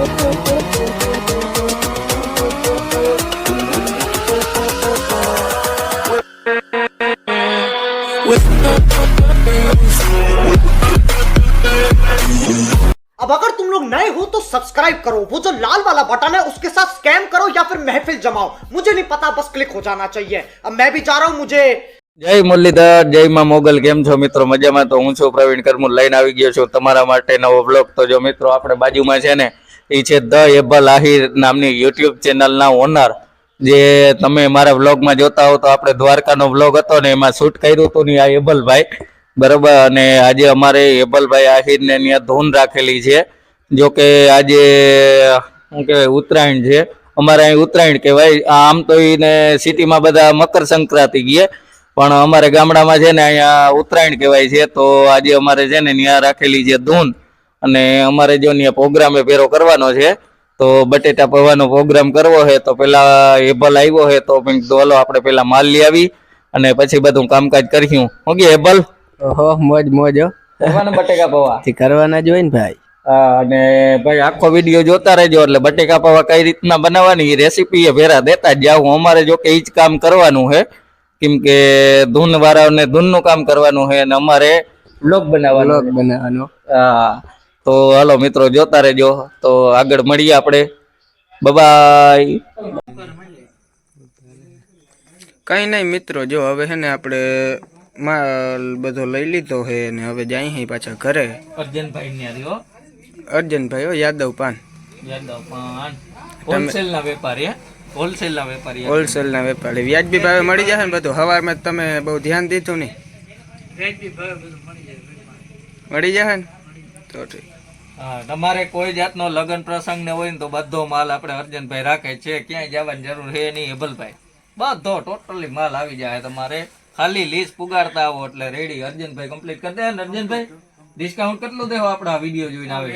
अब अगर तुम लोग नए हो तो सब्सक्राइब करो वो जो लाल वाला बटन है उसके साथ स्कैम करो या फिर महफिल जमाओ मुझे नहीं पता बस क्लिक हो जाना चाहिए अब मैं भी जा रहा हूं मुझे જય મુરલીધર જય માં મોગલ કેમ છો મિત્રો મજામાં તો હું છું પ્રવીણ કરમુર લઈને આવી ગયો છું તમારા માટે નવો બ્લોગ તો જો મિત્રો આપણે બાજુમાં છે ને એ છે ધ એબલ આહિર નામની યુટ્યુબ ચેનલના ઓનર જે તમે મારા વ્લોગમાં જોતા હો તો આપણે દ્વારકાનો વ્લોગ હતો ને એમાં શૂટ કર્યું હતું ને આ એબલભાઈ. બરાબર? અને આજે અમારે એબલભાઈ આહિરને ત્યાં ધૂન રાખેલી છે. જો કે આજે શું કહેવાય ઉત્તરાયણ છે. અમારે અહીં ઉત્તરાયણ કહેવાય. આમ તો એને સિટીમાં બધા મકર સંક્રાંતિ ગયે. પણ અમારે ગામડામાં છે ને અહીંયા ઉત્તરાયણ કહેવાય છે. તો આજે અમારે છે ને ત્યાં રાખેલી છે ધૂન. અને અમારે જો ત્યાં પ્રોગ્રામે ભેરો કરવાનો છે તો બટેટા પવાનો પ્રોગ્રામ કરવો છે તો પેલા હેબલ આવ્યો છે તો મેં કીધું હાલો આપણે પેલા માલ લઈ આવી અને પછી બધું કામકાજ કર્યું હું કે એબલ ઓહો મોજ મોજ હો. પૌવાના બટેકા પવા? કરવાના જ હોય ને ભાઈ. અને ભાઈ આખો વીડિયો જોતા રહેજો એટલે બટેકા પવા કઈ રીતના બનાવવાની રેસીપી એ ભેરા દેતા જ જાઉં અમારે જો કે એ જ કામ કરવાનું છે કેમ કે ધૂન વાળાઓને ધૂનનું કામ કરવાનું છે અને અમારે બ્લોગ બનાવવાનો બ્લોગ બનાવવાનો. હા. તો હાલો મિત્રો જોતા રહેજો. તો આગળ મળીએ આપણે. બાય કઈ નહીં મિત્રો જો હવે છે ને આપણે માલ બધો લઈ લીધો છે ને હવે જાય અહીં પાછા ઘરે. અર્જનભાઈ ને આવ્યો અર્જનભાઈ હો યાદવ પાન. યાદવ પાન. હોલસેલ ના વેપારી હોલસેલ ના વેપારી હોલસેલ ના વેપારી. વ્યાજબી ભાવે મળી જશે ને બધું? હવારમાં જ તમે બહુ ધ્યાન દીધું નહીં. મળી જશે ને? તો ઠીક. હા તમારે કોઈ જાતનો લગ્ન પ્રસંગ ને હોય ને તો બધો માલ આપણે અર્જનભાઈ રાખે છે. ક્યાંય જવાની જરૂર છે નહીં હેબલભાઈ બધો ટોટલી માલ આવી જાય તમારે. ખાલી લીસ્ટ પુગાડતા આવો એટલે રેડી અર્જનભાઈ કમ્પ્લીટ કરી દે ને અર્જનભાઈ. ડિસ્કાઉન્ટ કેટલું દેવો આપણા વીડિયો જોઈને આવે?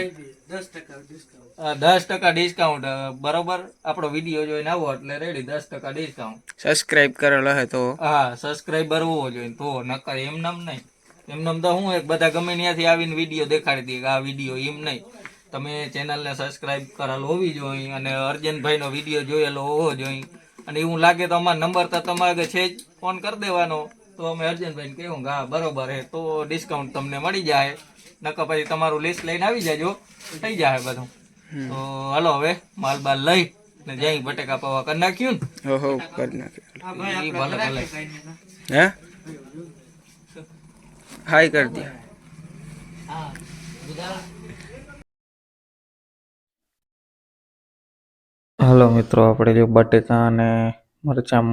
દસ ટકા ડિસ્કાઉન્ટ બરોબર? આપણો વીડિયો જોઈને આવો એટલે રેડી દસ ટકા ડિસ્કાઉન્ટ સબસ્ક્રાઇબ કરેલો હે તો. હા સબસ્ક્રાઈબર હોવો જોઈએ તો. નકર એમ નામ નહીં. એમ તો હું એક બધા ગમે ત્યાંથી આવીને વીડિયો દેખાડી દઈએ કે આ વીડિયો એમ નહીં. તમે ચેનલને સબસ્ક્રાઇબ કરેલો હોવી જોઈએ અને અર્જનભાઈનો વીડિયો જોયેલો હોવો જોઈએ. અને એવું લાગે તો અમારો નંબર તો તમારે છે જ ફોન કરી દેવાનો. તો અમે અર્જનભાઈને કહેવું કે હા બરોબર હે તો ડિસ્કાઉન્ટ તમને મળી જાય. નકર પછી તમારું લિસ્ટ લઈને આવી જાજો થઈ જાય બધું. તો હાલો હવે માલ બાલ લઈ ને જઈ બટેકા પવા કરી નાખ્યું ઓહો કરી નાખ્યું. ને ભલે ભલે. હે? હાય કરી દે હાલો મિત્રો, આપણે જો બટેટા અને મરચાં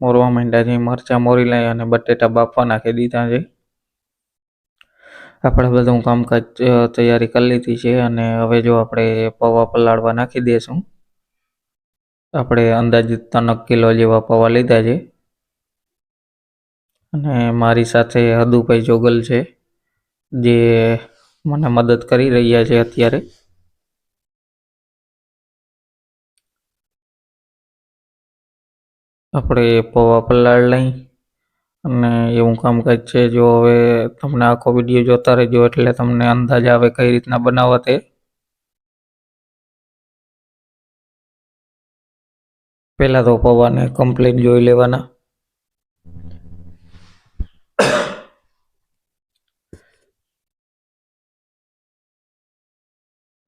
મોરવા માંડ્યા છે. મરચાં મોરી લઈ અને બટેટા બાફવા નાખી દીધા છે. આપણે બધું કામકાજ તૈયારી કરી લીધી છે અને હવે જો આપણે પૌવા પલાળવા નાખી દઈશું આપણે અંદાજિત ત્રણ કિલો જેવા પૌવા લીધા છે. અને મારી સાથે હદુભાઈ જોગલ છે, જે મને મદદ કરી રહ્યા છે અત્યારે. આપણે પૌવા પલાળ લઈ અને એવું કામકાજ છે, જો હવે તમને આખો વીડિયો જોતા રહેજો એટલે તમને અંદાજ આવે કઈ રીતના બનાવવા તે. પહેલાં તો પૌવાને કમ્પ્લીટ જોઈ લેવાના.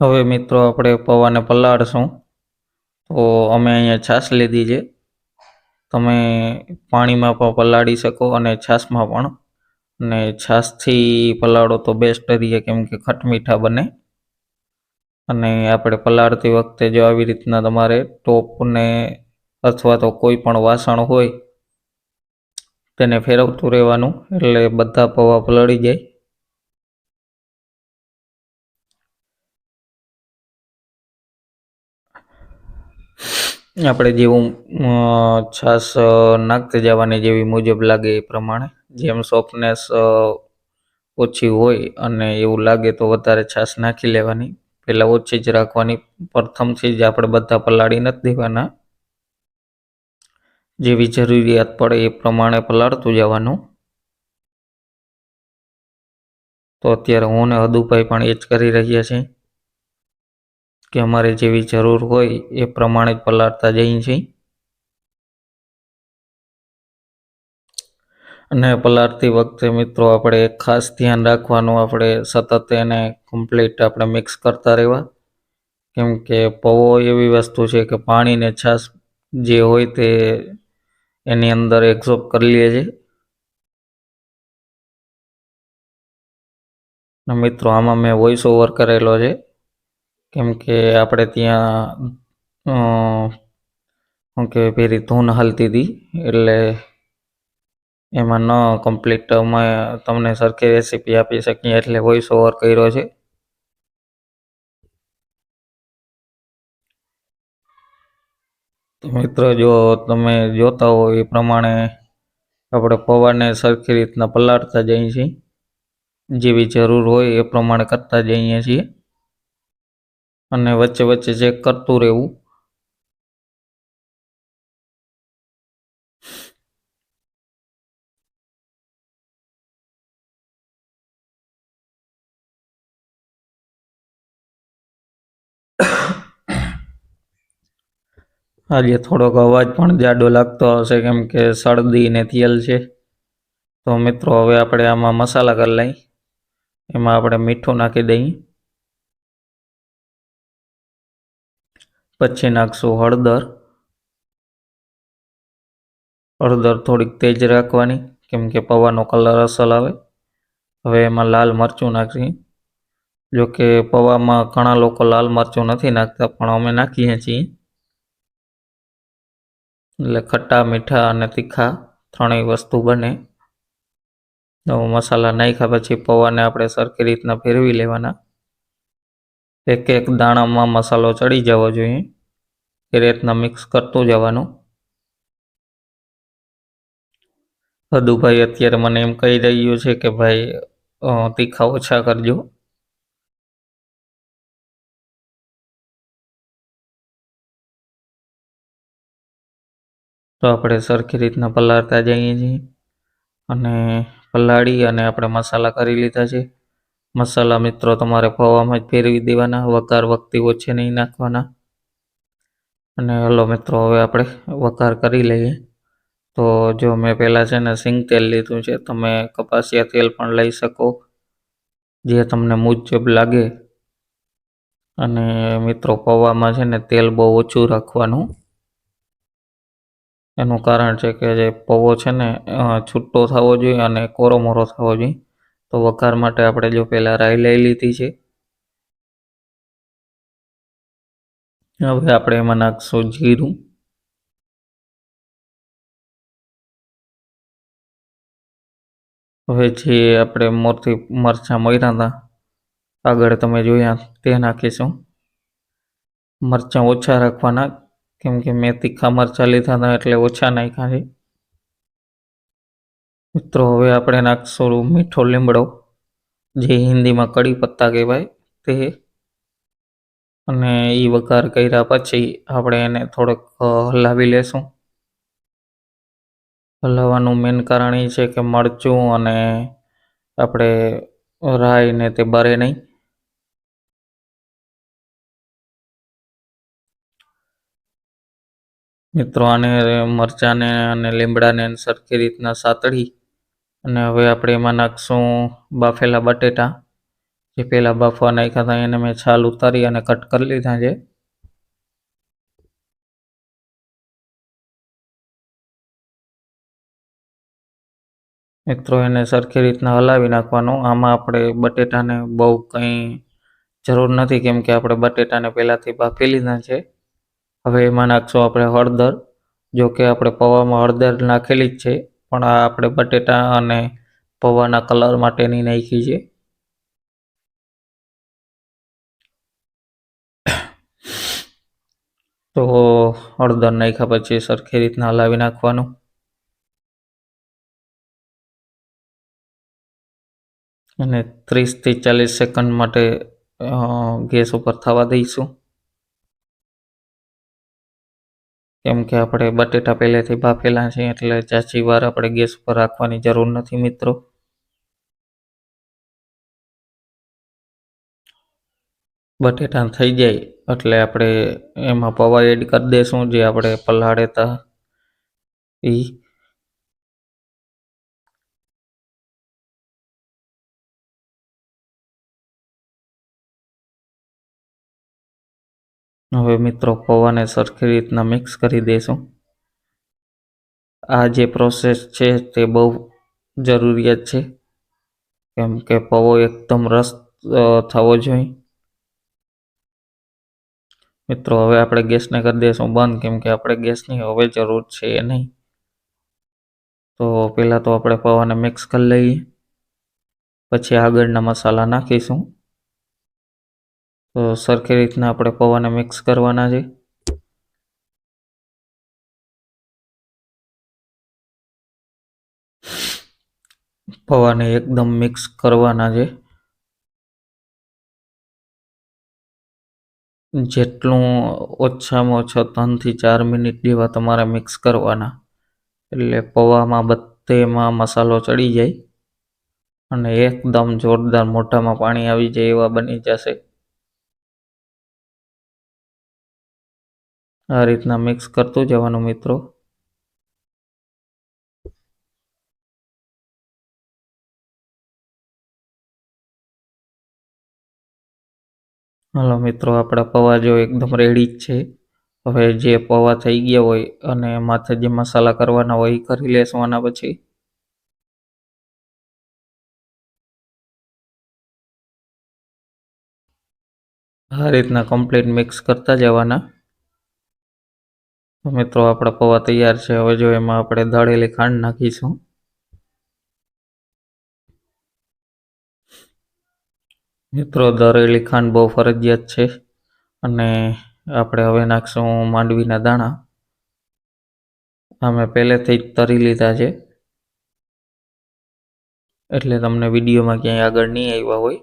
હવે મિત્રો આપણે પૌવાને પલાળશું. તો અમે અહીંયા છાશ લીધી છે. તમે પાણીમાં પણ પલાળી શકો અને છાશમાં પણ. અને છાશથી પલાળો તો બેસ્ટ રહીએ કેમ કે ખટમીઠા બને. અને આપણે પલાળતી વખતે જો આવી રીતના તમારે ટોપને અથવા તો કોઈ પણ વાસણ હોય, તેને ફેરવતું રહેવાનું. એટલે બધા પૌવા પલળી જાય. આપણે જેવું છાશ નાખતી જવાની જેવી મુજબ લાગે એ પ્રમાણે. જેમ સોફ્ટનેસ ઓછી હોય અને એવું લાગે તો વધારે છાશ નાખી લેવાની. પહેલાં ઓછી જ રાખવાની. પ્રથમથી જ આપણે બધા પલાળી નથી દેવાના. જેવી જરૂરિયાત પડે એ પ્રમાણે પલાળતું જવાનું. તો અત્યારે હું ને હદુભાઈ પણ એ જ કરી રહ્યા છીએ. કે અમારે જેવી જરૂર હોય એ પ્રમાણે પલાળતા જઈએ છીએ. અને પલાળતી વખતે મિત્રો આપણે ખાસ ધ્યાન રાખવાનું આપણે સતત એને કમ્પ્લીટ આપણે મિક્સ કરતા રહેવા. કેમ કે પૌવો એવી વસ્તુ છે કે પાણીને છાશ જે હોય તે એની અંદર એક્ઝોર્બ કરી લે છે. મિત્રો આમાં મેં વોઇસ ઓવર કરેલો છે. કેમ કે આપણે ત્યાં શું કે પેલી ધૂન હાલતી હતી એટલે એમાં ન કમ્પ્લીટ અમે તમને સરખી રેસીપી આપી શકીએ એટલે વોઇસ ઓવર કર્યો છે. મિત્રો જો તમે જોતા હો એ પ્રમાણે આપણે પૌવાને સરખી રીતના પલાળતા જઈએ છીએ. જેવી જરૂર હોય એ પ્રમાણે કરતા જઈએ છીએ. અને વચ્ચે વચ્ચે ચેક કરતું રહેવું. આજે થોડોક અવાજ પણ જાડો લાગતો હશે કેમ કે શરદી ને તેલ છે. તો મિત્રો, હવે આપણે આમાં મસાલા કરી લઈ એમાં આપણે મીઠું નાખી દઈએ. પછી નાખશું હળદર. હળદર થોડીક તેજ રાખવાની, કેમ કે પૌવાનો કલર અસલ આવે. હવે એમાં લાલ મરચું નાખી. જો કે પૌવામાં ઘણા લોકો લાલ મરચું નથી નાખતા, પણ અમે નાખીએ છીએ. એટલે ખટ્ટા, મીઠા અને તીખા ત્રણેય વસ્તુ બને. તો મસાલા નાખ્યા પછી પૌવાને આપણે સરખી રીતના ફેરવી લેવાના. એક એક દાણામાં મસાલો ચડી જવો જોઈએ. એ રીતના મિક્સ કરતું જવાનું. હદુભાઈ અત્યારે મને એમ કહી રહ્યું છે કે ભાઈ તીખા ઓછા કરજો. તો આપણે સરખી રીતના પલાળતા જઈએ છીએ. અને પલાળી અને આપણે મસાલા કરી લીધા છે. મસાલા મિત્રો તમારે પૌવામાં જ ફેરવી દેવાના, વઘાર વખતે ઓછે નહીં નાખવાના. અને હલો મિત્રો, હવે આપણે વઘાર કરી લઈએ. તો જો મેં પહેલાં છે ને સિંગ તેલ લીધું છે તમે કપાસિયા તેલ પણ લઈ શકો, જે તમને મુજબ લાગે. અને મિત્રો, પૌવામાં છે ને તેલ બહુ ઓછું રાખવાનું. એનું કારણ છે કે જે પૌવો છે ને છૂટો થવો જોઈએ અને કોરોમોરો થવો જોઈએ. તો વઘાર માટે આપણે જો પહેલાં રાઈ લઈ લીધી છે હવે આપણે એમાં નાખશું જીરું. હવે જે આપણે મોરથી મરચાં મર્યા હતા, આગળ તમે જોયા તે નાખીશું. મરચાં ઓછા રાખવાના, કેમ કે મેં તીખા મરચાં લીધા હતા એટલે ઓછા નાખ્યા છે. મિત્રો, હવે આપણે નાખશું મીઠો લીમડો, જે હિન્દીમાં કડી પત્તા કહેવાય તે. અને એ વઘાર કર્યા પછી આપણે એને થોડોક હલાવી લેશું. હલાવવાનું મેન કારણ એ છે કે મરચું અને આપણે રાઈ ને તે બરે નહીં. મિત્રો, આને મરચાંને અને લીમડાને સરખી રીતના સાતળી અને હવે આપણે એમાં નાખશું બાફેલા બટેટા. જે પહેલાં બાફવા નાખ્યા હતા, એને મેં છાલ ઉતારી અને કટ કરી લીધા છે. મિત્રો, એને સરખી રીતના હલાવી નાખવાનું. આમાં આપણે બટેટાને બહુ કંઈ જરૂર નથી, કેમ કે આપણે બટેટાને પહેલાંથી બાફી લીધા છે. હવે એમાં નાખશું આપણે હળદર. જો કે આપણે પૌવામાં હળદર નાખેલી જ છે, પણ આ આપણે બટેટા અને પૌવાના કલર માટેની નાખી છે. તો હળદર નાખ્યા પછી સરખી રીતના હલાવી નાખવાનું. અને ત્રીસથી ચાલીસ સેકન્ડ માટે ગેસ ઉપર થવા દઈશું. કેમ કે આપણે બટેટા પહેલેથી બાફેલા છે, એટલે ચાચી વાર આપણે ગેસ ઉપર રાખવાની જરૂર નથી મિત્રો. બટેટા થઈ જાય. એટલે આપણે એમાં પૌવા એડ કરી દઈશું જે આપણે પલાળેતા એ હવે મિત્રો પૌવાને સરખી રીતના મિક્સ કરી દઈશું આ જે પ્રોસેસ છે તે બહુ જરૂરિયાત છે. કેમ કે પૌવો એકદમ રસ થવો જોઈએ. મિત્રો, હવે આપણે ગેસને કરી દઈશું બંધ, કેમ કે આપણે ગેસની હવે જરૂર છે નહીં. તો પહેલાં તો આપણે પૌવાને મિક્સ કરી લઈએ. પછી આગળના મસાલા નાખીશું. તો સરખી રીતના આપણે પૌવાને મિક્સ કરવાના છે. પૌવાને એકદમ મિક્સ કરવાના છે. જેટલું ઓછામાં ઓછા ત્રણથી ચાર મિનિટ જેવા તમારે મિક્સ કરવાના. એટલે પૌવામાં બધેમાં મસાલો ચડી જાય અને એકદમ જોરદાર મોઢામાં પાણી આવી જાય એવા બની જશે. આ રીતના મિક્સ કરતું જવાનું મિત્રો. હાલો મિત્રો, આપણા પૌવા જો એકદમ રેડી જ છે. હવે જે પૌવા થઈ ગયા હોય અને માથે જે મસાલા કરવાના હોય એ કરી લેશું આના પછી. આ રીતના કમ્પ્લીટ મિક્સ કરતા જવાના. મિત્રો, આપણા પૌવા તૈયાર છે. હવે જો એમાં આપણે દળેલી ખાંડ નાખીશું. મિત્રો દરેલી ખાંડ બહુ ફરજિયાત છે અને આપણે હવે નાખશું માંડવીના દાણા. અમે પહેલેથી જ તરી લીધા છે. એટલે તમને વિડીયોમાં ક્યાંય આગળ નહીં આવ્યા હોય.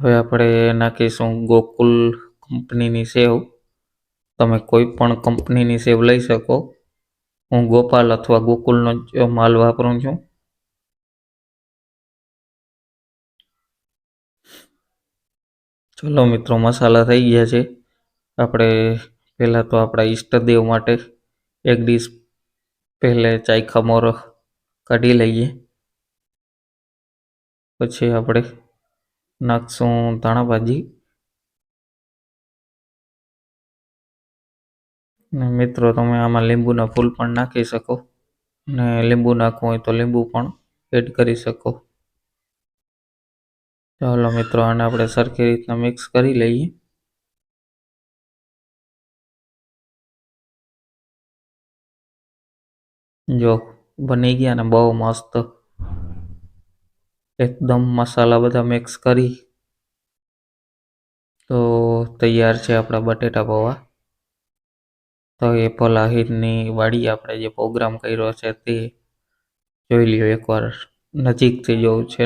હવે આપણે નાખીશું ગોકુલ કંપનીની સેવ. તમે કોઈ પણ કંપનીની સેવ લઈ શકો. હું ગોપાલ અથવા ગોકુલનો જ માલ વાપરું છું. ચલો મિત્રો, મસાલા થઈ ગયા છે. આપણે પહેલાં તો આપણા ઈષ્ટદેવ માટે એક ડીશ પહેલે ચાયખા મોર કાઢી લઈએ. પછી આપણે નાખશું ધાણા ભાજી ને મિત્રો, તમે આમાં લીંબુના ફૂલ પણ નાખી શકો. ને લીંબુ નાખવું હોય તો લીંબુ પણ એડ કરી શકો. ચાલો મિત્રો, આને આપણે સરખી રીતના મિક્સ કરી લઈએ. જો બની ગયા ને બહુ મસ્ત. એકદમ મસાલા બધા મિક્સ કરી. તો તૈયાર છે આપણા બટેટા પૌવા. તો એ પલાહીરની વાડી આપણે જે પ્રોગ્રામ કર્યો છે તે જોઈ લ્યો એકવાર. નજીકથી જોવું છે.